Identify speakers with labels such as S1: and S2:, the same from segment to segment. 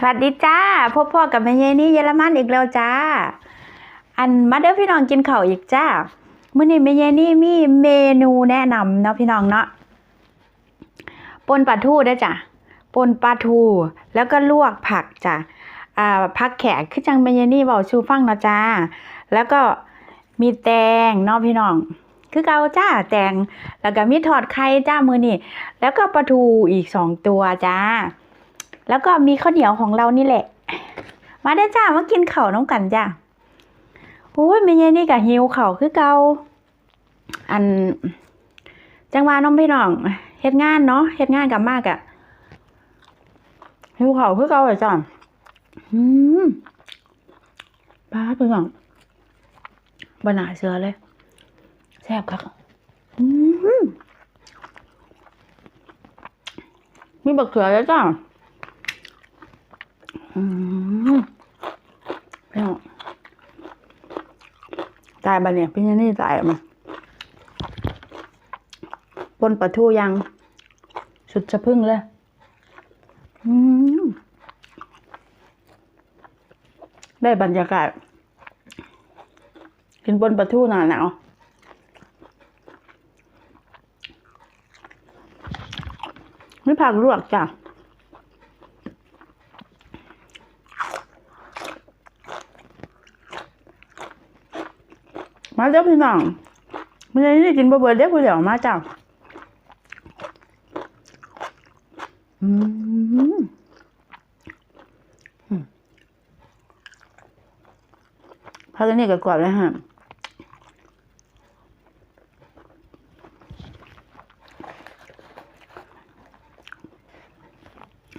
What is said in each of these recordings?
S1: สวัสดีจ้าพบพ่อกับแม่เยนี่เยอรมันอีกแล้วจ้า อันมาเด้อพี่น้องกินข้าวอีกจ้ามื้อนี้แม่เยนี่มีเมนูแนะนำเนาะพี่น้องเนาะปนปลาทูเด้จ้ะปนปลาทูแล้วก็ลวกผักจ้ะอ่าผักแขกคือจังแม่เยนี่เว้าชูฟังเนาะจ้า แล้วก็มีแตงเนาะพี่น้อง คือเกาจ้าแตงแล้วก็มีทอดไข่จ้ามือนี้แล้วก็ปลาทูอีกสองตัวจ้า แล้วก็มีข้าวเหนียวของเรานี่แหละ มาได้จ้ามากินข้าน้องกันจ้าโอ้ยแม่ยายนี่ก็หิวข้าคือเกาอัน จังหวะน้องพี่น้องเฮ็ดงานเนาะเฮ็ดงานกับมากอะหิวข้าคือเกาเลยจ้าอืมป้าพี่น้องบนาเสือเลยแซ่บคักอืมมีบักเขือแล้วจ้า อืมพี่น้องตายบะเนี่ยพี่นี่ตายมาปนปลาทูยัง สุดจะพึ่งเลย อืมได้บรรยากาศ กินปนปลาทูหนาหนาวไม่ผักลวกจ้ะ มาเด้อพี่น้องมันยังได้กินบะเบิดเด้อผู้เดียวมาจ้าอืมพักนี้ก็กรอบเลยฮะ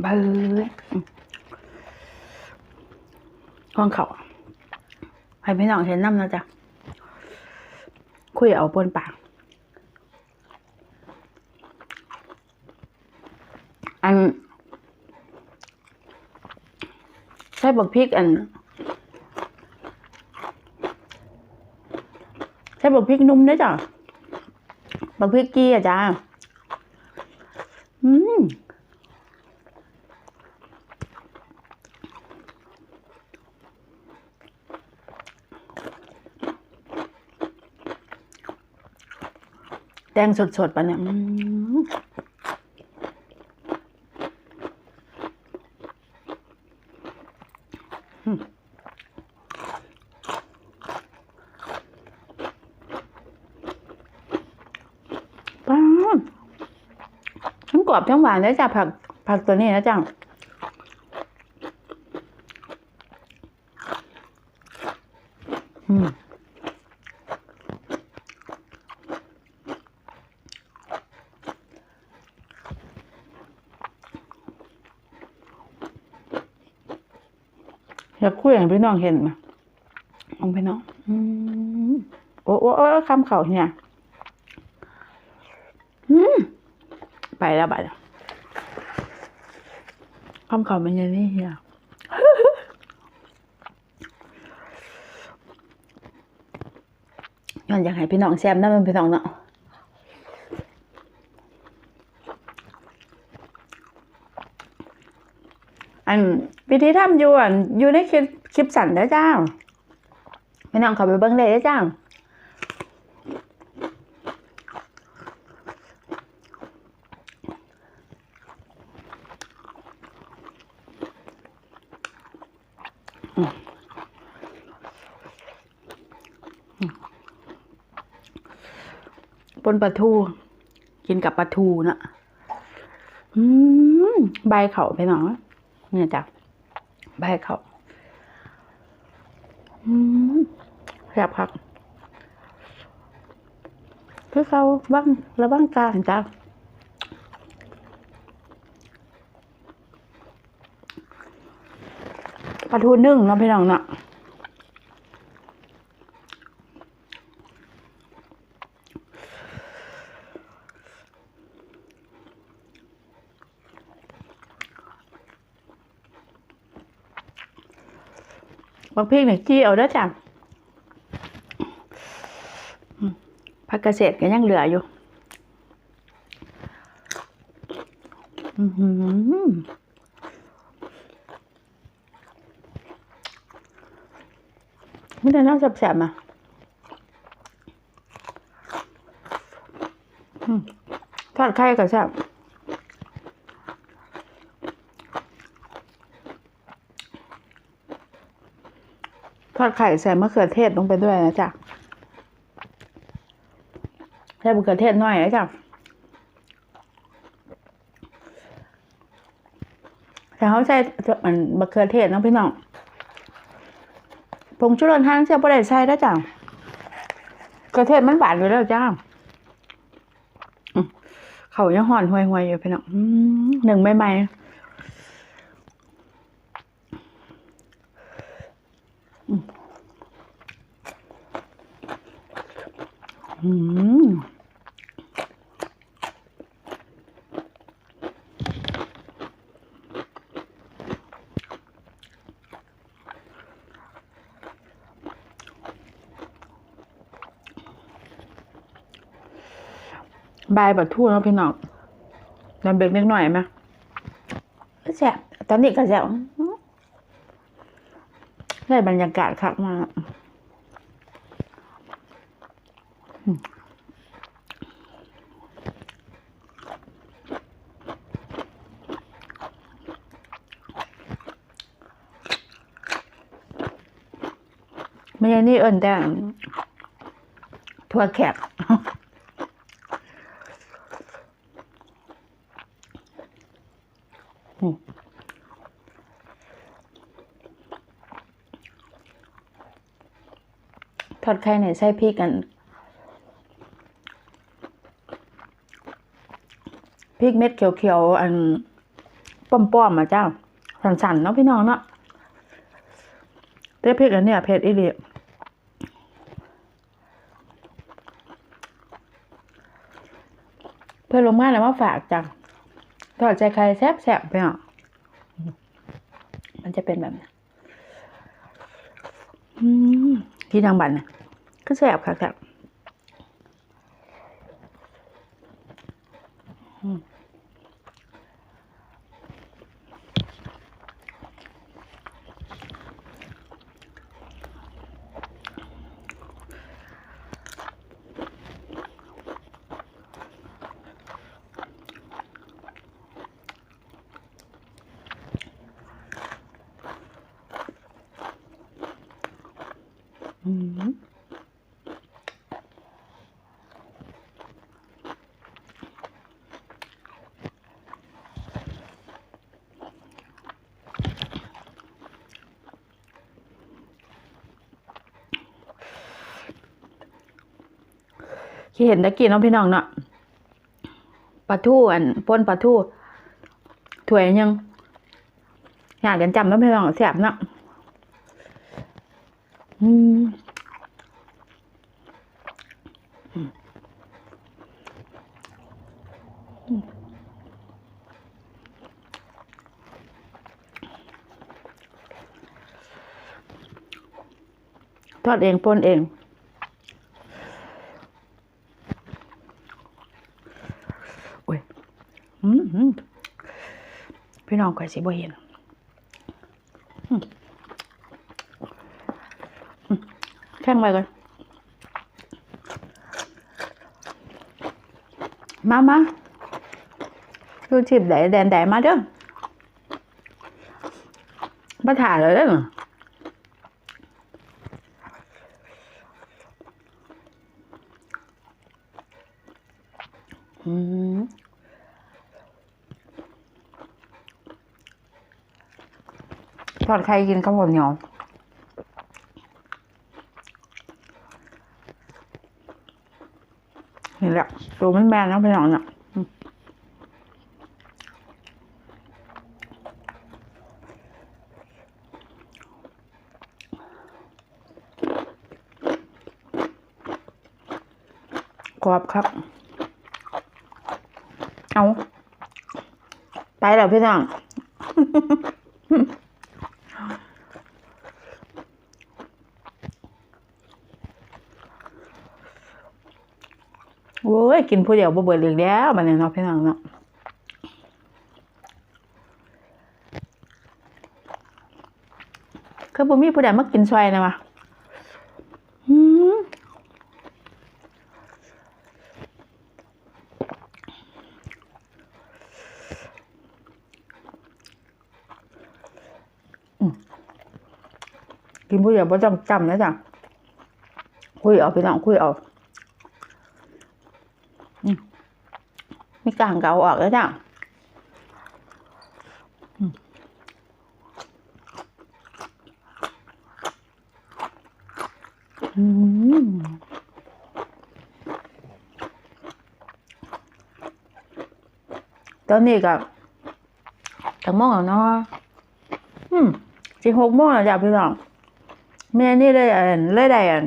S1: เบื่อก้องเขาให้พี่น้องเห็นน้ำนะจ๊ะ คุยเอาบนปากอันใช่บักพริกอันใช่บักพริกนุ่มด้วยจ้ะบักพริกกี้อะจ้าอืมแดงสดๆปะเนี่ยอืมอืมป้าดทั้งกรอบทั้งหวานเลยจ้ะผักผักตัวนี้นะจ้ะอืม อยากคุยให้พี่น้องเห็นมาลองพี่น้องอืมโอ้โอ้คำเขาเนี่ยอืมไปแล้วไปแล้วคำเขาเป็นยังนี่เฮียย้อนอยากให้พี่น้องแซมนั่นเป็นพี่น้องเนาะ อันวิธีทำอยู่อันอยู่ในคลิปคลิปสั่นเด้อจ้าพี่น้องเขาไปเบิ้งเลยเด้อจ้าปนปลาทู กินกับปลาทูนะใบเขาไปหน่อย เนี่ยจ้ะใบเขาแซ่บครับคือเขาบ้างระบ้างกลางจ้ะปลาทูนึ่งเนาะพี่น้องเนาะ บักพริกเนึ่ยจี้เอาด้วจ้ะผักเกษตรก็ยังเหลืออยู่ไม่ได้น่าแสบๆมาทอดไข่ก็แซ่บ ดไข่ใส่มะเขือเทศลงไปด้วยนะจ๊ะใส่มะเขือเทศหน่อยนะจ๊ะแต่เขาใส่มันมะเขือเทศน้องพี่น้องผงชูรสทางเสียบ่ได้ใส่แล้วจ้ะกระเทศมันหวานอยู่แล้วจ้าเขายังห่อนห่วยๆอยู่พี่น้องหนึ่งใหม่ๆอืม อืมบายบัดทู่วเนาะพี่น้องน้ำเบรกนิดหน่อยไหมแซ่บตอนนี้ก็แซ่บได้บรรยากาศคักมาก ไม่ใช่นี่เอิญแต่ทั่วแขกทอดไข่เนี่ยใส่พริกกันพริกเม็ดเขียวๆอันป้อมๆอะเจ้า สันๆเนาะพี่น้องเนาะ แต่พริกอันเนี้ยเผ็ดอีหลีเพื่อนลงมาแล้วมาฝากจ้ะทอดใจไข่แซ่บๆไปอะมันจะเป็นแบบนี้ที่ทางบันน่ะก็แสบค่ะแสบอืมอืม ที่เห็นตะกี้น้องพี่น้องเนาะปลาทูอันป้นปลาทูถ้วยยังอยากกันจำน้องพี่น้องแสบเนาะอืมทอดเองป่นเอง โอ้ย อืมอืม พี่น้องก่อยสิบ่เห็นอืมอืมแข้งไว้ก่อนมามาดูชิบแดดแดนแดดมาเด้อมาถ่ายเลยเด้ออืม ทอดไข่กินข้าวเหนียวนี่แหละตัวมันแมนนะพี่น้องเนี่ยกรอบครับ เอา ไปแล้วพี่น้อง ยกินผู้เดียวบ่เบื่อเลยแล้วมันเนาะพี่น้องเนาะคือบ่มีผู้ใดมากินซอยนะวะกินผู้ใหญ่บ่จำจำนะจ๊ะคุยเอาพี่น้องคุยเอา มีกลางเกาออกแล้วจ้ะอืมตอนนี้ก็จังโมงแล้วเนาะอืมสิหกโมงแล้วจ้ะพี่น้องแม่นี่เลยอันเลยได้อัน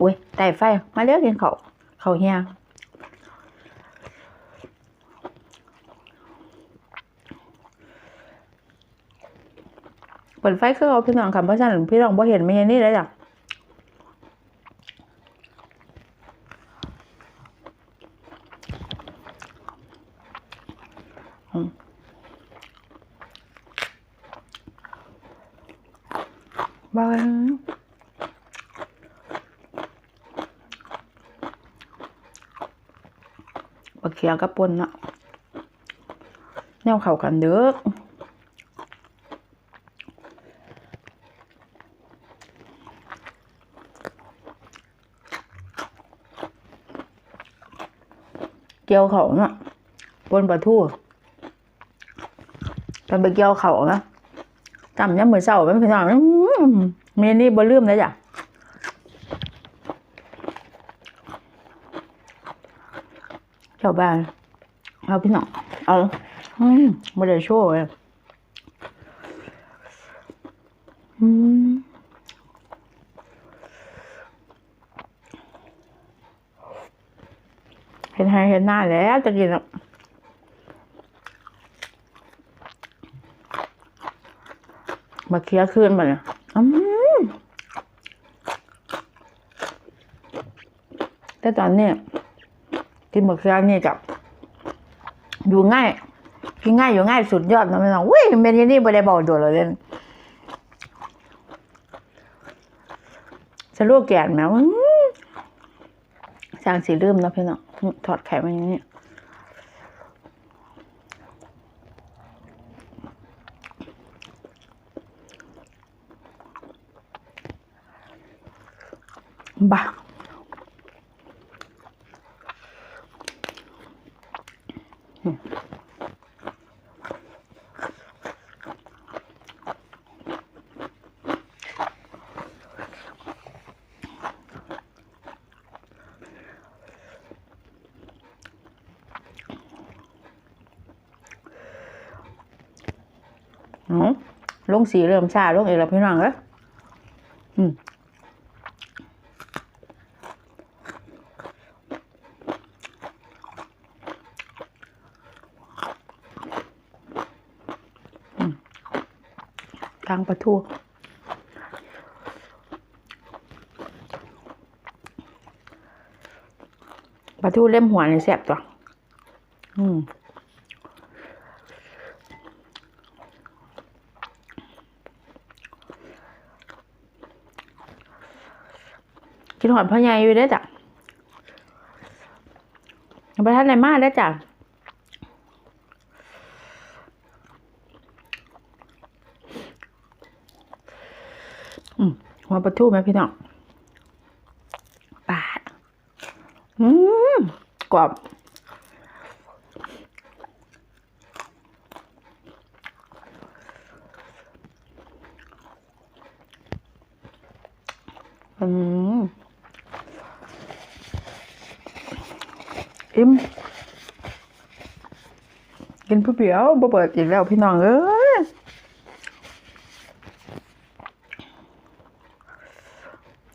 S1: อุ้ยได้ไฟ มาเรียกกินเขาเขาเฮียเปิดไฟคือเอาพี่น้องค่ะเพราะฉะนั้นพี่น้องบ่เห็นแม่นี่เลยจ้ะอืมบายบักเขียกับปนเนาะแนวเข้ากันเด้อ เกี่ยวเขาเนาะบนประทูกันไปเกี่ยวเขานะจำยังมือเศร้าไม่เป็นไรเมนี่บ่ลืมเลยจ้ะเจ้าบ้านเอาพี่น้องเอาไม่ได้โชว์เลย เห็นให้เห็นหน้าแล้วจะกินอะมาเคลียร์คืนมาเนี่ยอืมแต่ตอนนี้กินหมึกย่างนี่กับ อยู่ง่าย กินง่ายอยู่ง่ายสุดยอดนะไม่ต้องเว้ยเมนูนี่ไม่ได้บอกโดดเลยเล่นจะลวกแกนแม วสร้างสีลืมนะพี่น้องถอดแขนมาอย่างนี้บ้า เนาะลงสีเริ่มชาลงเอกแล้วพี่น้องเอ้ยอืมกลางปลาทูปลาทูเล่มหัวในแซ่บตัว อืม นหอดพ่อใหญ่อยู่ได้จ้ะประทานในมาได้จ้ะอืมหัวปลาทูไหมพี่น้องปาดอืมกรอบ อืม อิ่มกินผู้เดียวบ่เปิดอีกแล้วพี่น้องเอ้ย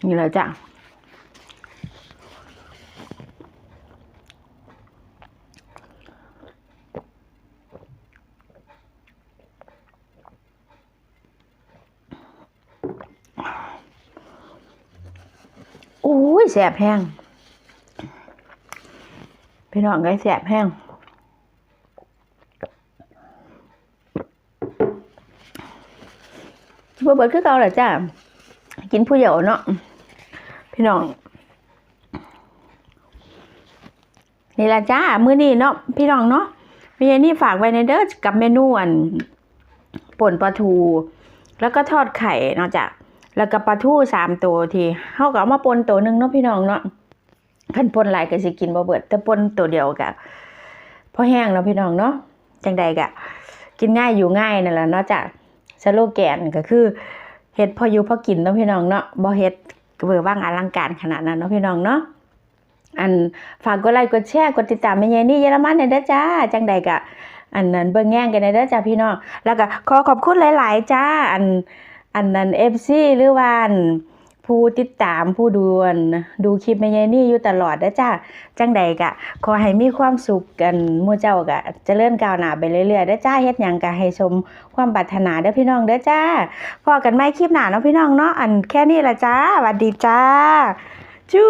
S1: นี่แหละจ้ะโอ้ยแสบแห้ง พี่น้องไงแสบแห้งเบิดคือเก่าแหละจ้ะกินผู้เดียวเนาะ พี่น้อง นี่ละจ้า มื้อนี้เนาะ พี่น้องเนาะมีอันนี้ฝากไว้ในเด้อกับเมนูอันป่นปลาทู แล้วก็ทอดไข่เนาะจ้ะ แล้วก็ปลาทูสามตัวที่เฮาก็เอามาปนตัวหนึ่งเนาะพี่น้องเนาะ คันปนหลายก็สิกินบ่เบิด แต่ปนตัวเดียวก็พอแห้งเนาะพี่น้องเนาะจังใดก็กินง่ายอยู่ง่ายนั่นแหละนาะจ้ะสโลแกนก็คือเฮ็ดพออยู่พอกินเนาะพี่น้องเนาะบ่เฮ็ดเวอร์ว่างอลังการขนาดนั้นเนาะพี่น้องเนาะอันฝากกดไลค์กดแชร์กดติดตามแม่ยายนี่เยอรมันหน่ยเด้จ้าจังใดก็อันนั้นเบิ่งแย่งกันหน่ยด้จ้าพี่น้องแล้วก็ขอขอบคุณหลาย ๆ จ้า อันอันนั้น FC หรือว่าอัน ผู้ติดตามผู้ดูนดูคลิปแม่ยายนี่อยู่ตลอดนะจ้าจังใดกะ ขอให้มีความสุขกันมู่เจ้ากะจะเลื่อนก้าวหน้าไปเรื่อยๆนะจ้าเฮ็ดหยังกะให้ชมความปรารถนาเด้อพี่น้องเด้อจ้าพอกันไหม่คลิปหน้าเนาะพี่น้องเนาะอันแค่นี้ละจ้าสวัสดีจ้าจู